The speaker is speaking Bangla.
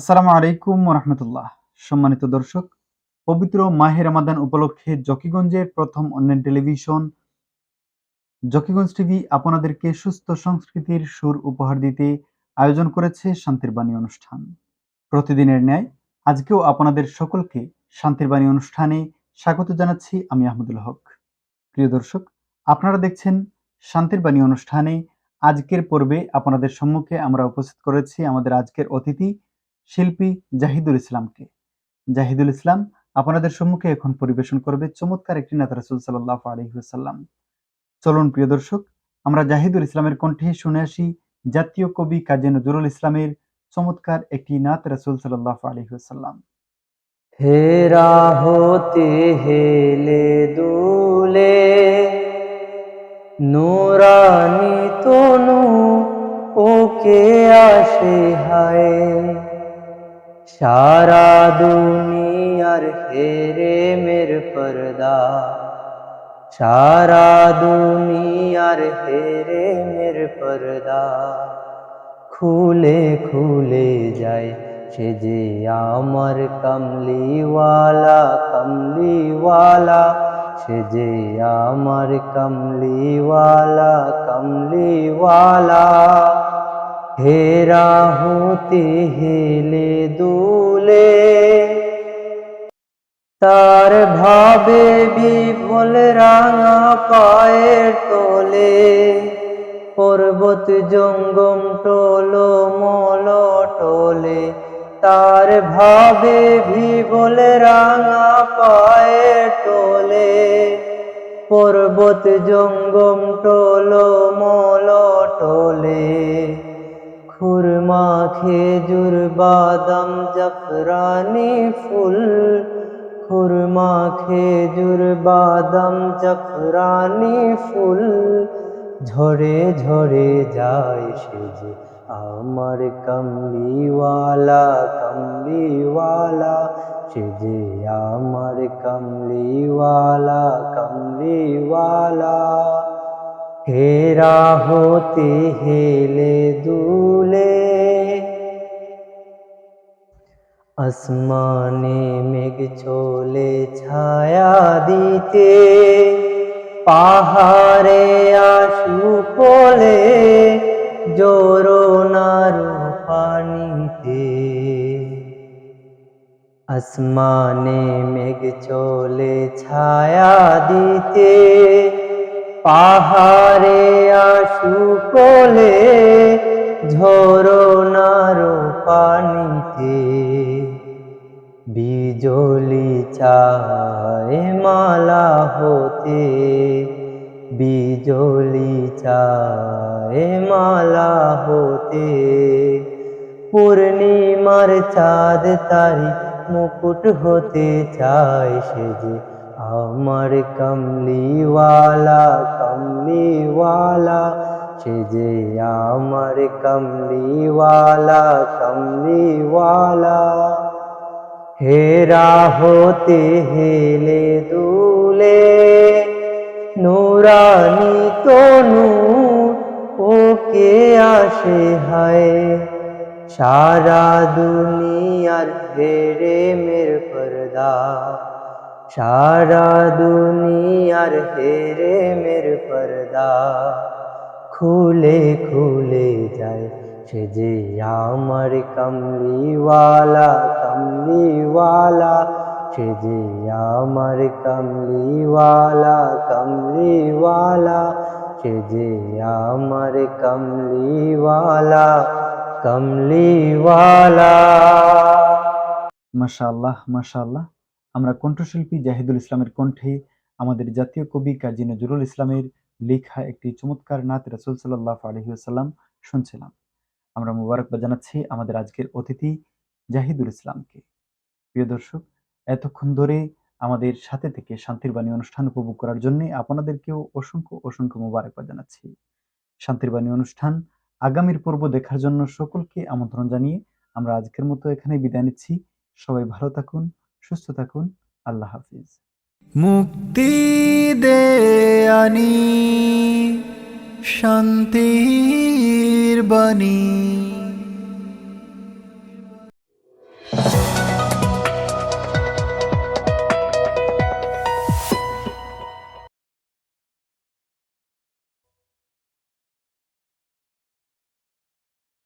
আসসালামু আলাইকুম রহমতুল্লাহ সম্মানিত দর্শক, পবিত্র মাহের রামাদান উপলক্ষে জকিগঞ্জের প্রথম অনলাইন টেলিভিশন জকিগঞ্জ টিভি আপনাদেরকে সুস্থ সংস্কৃতির সুর উপহার দিতে আয়োজন করেছে শান্তির বাণী অনুষ্ঠান। প্রতিদিনের ন্যায় আজকেও আপনাদের সকলকে শান্তির বাণী অনুষ্ঠানে স্বাগত জানাচ্ছি আমি আহমদুল হক। প্রিয় দর্শক, আপনারা দেখছেন শান্তির বাণী অনুষ্ঠানে। আজকের পর্বে আপনাদের সম্মুখে আমরা উপস্থিত করেছি আমাদের আজকের অতিথি শিল্পী জাহিদুল ইসলামকে। জাহিদুল ইসলাম আপনাদের সম্মুখে এখন পরিবেশন করবে চমৎকার একটি নাত রাসুল সাল্লাহ আলহিহাল্লাম চলুন প্রিয় দর্শক, আমরা জাহিদুল ইসলামের কণ্ঠে শুনে আসি জাতীয় কবি কাজী নজরুল ইসলামের চমৎকার একটি নাত রাসুল সাল্লাহ আলহিহাল্লাম হেরা হতে হেলে দুলে, নোরানি তনু, ওকে আসে হায়। সারা দুনিয়ার হেরে মের পর্দা। সারা দুনিয়ার হেরে মের পর্দা। খুলে খুলে যায় সে যে আমার কমলিওয়ালা কমলিওয়ালা। সে যে আমার কমলিওয়ালা কমলিওয়ালা। হেরা হতে হেলে দুলে, তার ভাবে বিফল রাঙা পায়ের তোলে, পর্বত জঙ্গম টোলো মল টোলে, তার ভাবে ভিবল রাঙা পায়ের তোলে, পর্বত জঙ্গম টোলো মল টোলে। খুরমা খেজুর বাদাম জাফরানি ফুল খুরমা খেজুর বাদাম জাফরানি ফুল ঝরে ঝরে যায় সে যে আমার কমলিওয়ালা কমলিওয়ালা সে যে আমার কমলিওয়ালা কমলিওয়ালা হেরা হতে হেলে দুলে আসমানে মেঘ চলে ছায়া দিতে, পাহাড়ে আশু কোলে জোরোনার পানিতে। আসমানে মেঘ চলে ছায়া দিতে, পাহাড়ে আশু কোলে ঝোরোনার পানিতে। চায় মালা হতে, বিজলি চায় মালা হতে। পূর্ণিমার চাঁদ তারি মুকুট হতে চায় সে যে আমার কমলিওয়ালা কমলিওয়ালা। সে যে আমার কমলিওয়ালা কমলিওয়ালা। হেরা হতে হেলে দুলে, নুরানি তনু, ওকে আসে হায়। সারা দুনিয়ার হেরে মের পর্দা, সারা দুনিয়ার হেরে মের পর্দা। খুলে খুলে যায় সে যে আমার কমলিওয়ালা কমলিওয়ালা, সে আমার কমলিওয়ালা কমলিওয়ালা, সে আমার কমলিওয়ালা কমলিওয়ালা। মাশাআল্লাহ মাশাআল্লাহ। আমরা কণ্ঠশিল্পী জাহিদুল ইসলামের কণ্ঠে আমাদের জাতীয় কবি কাজী নজরুল ইসলামের লেখা একটি চমৎকার নাত রাসুল সাল্লাহ আলহিউসাল্লাম শুনছিলাম। আমরা মুবারকবাদ জানাচ্ছি আমাদের আজকের অতিথি জাহিদুল ইসলামকে। প্রিয় দর্শক, এতক্ষণ ধরে আমাদের সাথে থেকে শান্তির বাণী অনুষ্ঠান উপভোগ করার জন্য আপনাদেরকেও অসংখ্য অসংখ্য মুবারকবাদ জানাচ্ছি। শান্তির বাণী অনুষ্ঠান আগামীর পর্ব দেখার জন্য সকলকে আমন্ত্রণ জানিয়ে আমরা আজকের মতো এখানে বিদায় নিচ্ছি। সবাই ভালো থাকুন, সুস্থ থাকুন, আল্লাহ হাফিজ। মুক্তি দেয়ানি শান্তির বাণী।